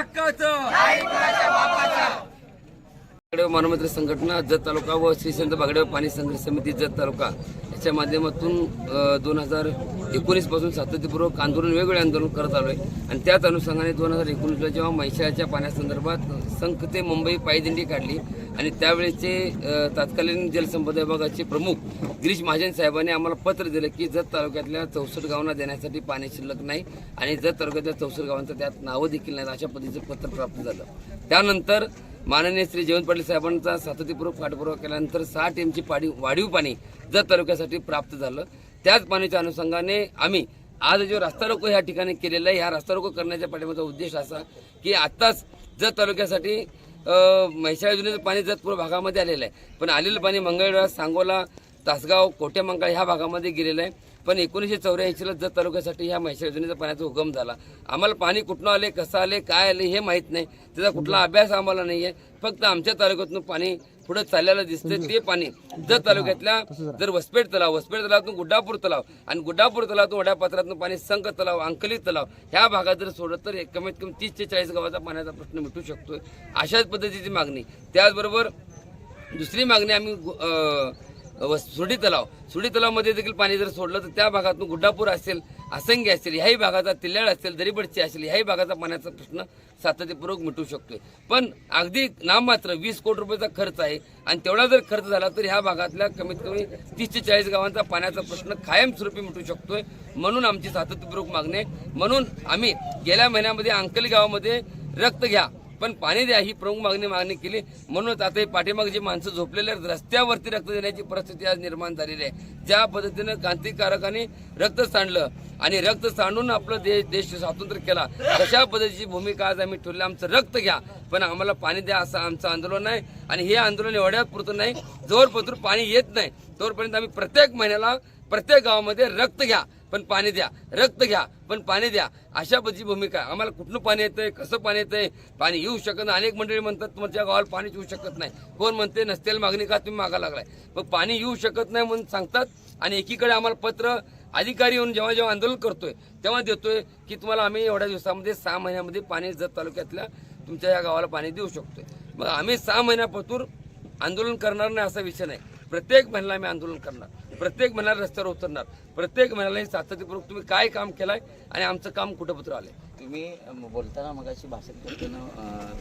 हक्काचं बागडेव मानवमित्र संघटना जत तालुका व श्री संत बागडेव पाणी संघर्ष समिती जत तालुका. च्या माध्यमातून दोन हजार एकोणीसपासून सातत्यपूर्वक आंदोलन वेगवेगळे आंदोलन करत आलो आहे आणि त्याच अनुषंगाने दोन हजार एकोणीसला जेव्हा म्हैसाळच्या पाण्यासंदर्भात संख ते मुंबई पायदिंडी काढली आणि त्यावेळेचे तत्कालीन जलसंपदा विभागाचे प्रमुख गिरीश महाजन साहेबांनी आम्हाला पत्र दिलं की जत तालुक्यातल्या चौसष्ट गावांना देण्यासाठी पाणी शिल्लक नाही आणि जत तालुक्यातल्या चौसष्ट गावांचं त्यात नावं देखील नाही अशा पद्धतीचं पत्र प्राप्त झालं. त्यानंतर माननीय श्री जयवंत पाटील साहेबांचा सातत्यपूर्वक पाठपुरावा केल्यानंतर सहा टीमची पाडी वाढीव पाणी जत तालुक्यासाठी प्राप्त झालं. त्याच पाण्याच्या अनुषंगाने आम्ही आज जो रास्ता रोको ह्या ठिकाणी केलेला आहे ह्या रास्ता रोको करण्याच्या पाठीमागचा उद्देश असा की आत्ताच जत तालुक्यासाठी म्हैसाळ योजनेचं पाणी जतपूर भागामध्ये आलेलं आहे. पण आलेलं पाणी मंगळवेढा सांगोला तासगाव कोट्यामंकाळ ह्या भागामध्ये गेलेलं आहे. पण एकोणीसशे चौऱ्याऐंशीला जत तालुक्यासाठी ह्या म्हैसाळ योजनेचा पाण्याचा उगम झाला. आम्हाला पाणी कुठनं आले कसं आले काय आले हे माहीत नाही. त्याचा कुठला अभ्यास आम्हाला नाही आहे फक्त आमच्या तालुक्यातून पाणी पुढे चाललेलं दिसतं ते पाणी. जत तालुक्यातल्या जर. वसपेट तलाव वसपेट तलावातून गुड्डापूर तलाव आणि गुड्डापूर तलावातून वड्यापात्रातून पाणी संक तलाव अंकली तलाव ह्या भागात जर सोडलं तर एक कमीत कमी तीस ते चाळीस गावाचा पाण्याचा प्रश्न मिटू शकतोय. अशाच पद्धतीची मागणी. त्याचबरोबर दुसरी मागणी आम्ही सुडी तलाव. सुडी तलावमध्ये देखील पाणी जर सोडलं तर त्या भागातून गुड्डापूर असेल असंगी असेल ह्याही भागाचा तिल्ल्याळ असेल दरीबडची असेल ह्याही भागाचा पाण्याचा प्रश्न सातत्यपूर्वक मिटू शकतोय. पण अगदी नाममात्र वीस कोटी रुपयाचा खर्च आहे आणि तेवढा जर खर्च झाला तर ह्या भागातल्या कमीत कमी तीस ते चाळीस गावांचा पाण्याचा प्रश्न कायमस्वरूपी मिटू शकतोय म्हणून आमची सातत्यपूर्वक मागणी आहे. म्हणून आम्ही गेल्या महिन्यामध्ये अंकली गावामध्ये रक्त घ्या पण पाणी द्या ही प्रमुख मागणी मागणी केली. म्हणूनच आता पाठीमाग पाठीमागे जे माणसं झोपलेले आहेत रस्त्यावरती रक्त देण्याची परिस्थिती आज निर्माण झालेली आहे. ज्या पद्धतीनं क्रांतिकारकांनी रक्त सांडलं आणि रक्त सांडून आपलं देश देश स्वातंत्र्य केला तशा पद्धतीची भूमिका आज आम्ही ठेवली. आमचं रक्त घ्या पण आम्हाला पाणी द्या असं आमचं आंदोलन आहे. आणि हे आंदोलन एवढ्यात पुरतं नाही. जोरपत्र पाणी येत नाही. तोपर्यंत आम्ही प्रत्येक महिन्याला प्रत्येक गावामध्ये रक्त घ्या. पण पाणी द्या रक्त घ्या पण पाणी द्या. अशा पद्धतीची भूमिका आम्हाला कुठनं पाणी येतंय कसं पाणी येतंय पाणी येऊ शकत नाही. अनेक मंडळी म्हणतात तुमच्या गावाला पाणीच येऊ शकत नाही. कोण म्हणते नसतेल मागणी का? तुम्ही मागा लागलाय. मग पाणी येऊ शकत नाही म्हणून सांगतात आणि एकीकडे आम्हाला पत्र अधिकारी येऊन जेव्हा जेव्हा आंदोलन करतोय तेव्हा देतोय की तुम्हाला आम्ही एवढ्या दिवसामध्ये सहा महिन्यामध्ये पाणी जत तालुक्यातल्या तुमच्या या गावाला पाणी देऊ शकतोय. मग आम्ही सहा महिन्यापासून आंदोलन करणार नाही असा विषय नाही. प्रत्येक महिन्याला आम्ही आंदोलन करणार. प्रत्येक महिन्याला रस्त्यावर उतरणार. प्रत्येक महिन्याला हे सातत्यपूर्वक तुम्ही काय काम केलंय आणि आमचं काम कुठं पत्र आलंय? तुम्ही बोलताना मगाशी भाषण करताना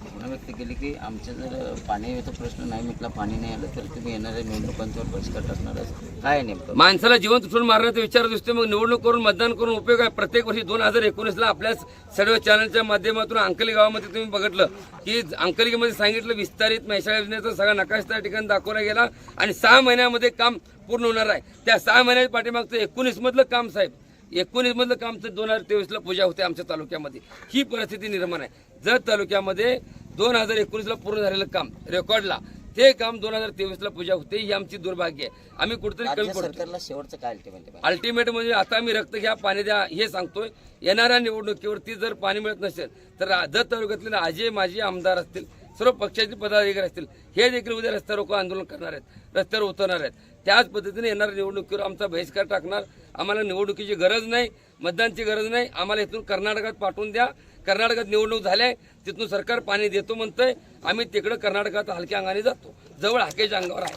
भावना व्यक्त केली की आमच्या जर पाणी येतो प्रश्न नाही मिटला पाणी नाही आलं तर तुम्ही येणाऱ्या निवडणुकांच्यावर बहिष्कार टाकणार आहात. काय आहे नेमकं? माणसाला जिवंत उठून मारण्याचा विचार दिसतो मग निवडणूक करून मतदान करून उपयोग आहे. प्रत्येक वर्षी दोन हजार एकोणीसला आपल्या सर्व चॅनलच्या माध्यमातून अंकली गावामध्ये तुम्ही बघितलं की अंकलीमध्ये सांगितलं विस्तारित म्हैसाळ योजनेचा सगळा नकाशा त्या ठिकाणी दाखवला गेला आणि सहा महिन्यामध्ये काम पूर्ण होणार आहे. त्या सहा महिन्याच्या पाठीमागचं एकोणीस मधलं काम साहेब एकोणीस मधलं काम तर दोन हजार तेवीसला पूजा होते आमच्या तालुक्यामध्ये. ही परिस्थिती निर्माण आहे. जर तालुक्यामध्ये दोन हजार एकोणीसला पूर्ण झालेलं काम रेकॉर्डला ते काम दोन हजार तेवीसला पूजा होते ही आमची दुर्भाग्य आहे. आम्ही कुठेतरी कमी पडतो शेवटचं काय अल्टिमेट अल्टिमेट म्हणजे आता मी रक्त घ्या पाणी द्या हे सांगतोय. येणाऱ्या निवडणुकीवरती जर पाणी मिळत नसेल तर जत तालुक्यातले आजे माजी आमदार असतील सर्व पक्षाचे पदाधिकारी असतील हे देखील उद्या रस्त्यावर आंदोलन करणार आहेत रस्त्यावर उतरणार आहेत. त्याच पद्धतीने येणाऱ्या निवडणुकीवर आमचा बहिष्कार टाकणार. आम्हाला निवडणुकीची गरज नाही मतदानची गरज नाही. आम्हाला इथून कर्नाटकात पाठवून द्या. कर्नाटकात निवडणूक झाल्या तिथून सरकार पाणी देतो म्हणतंय. आम्ही तिकडं कर्नाटकात हलक्या अंगाने जातो. जवळ हाकेच्या अंगावर आहे.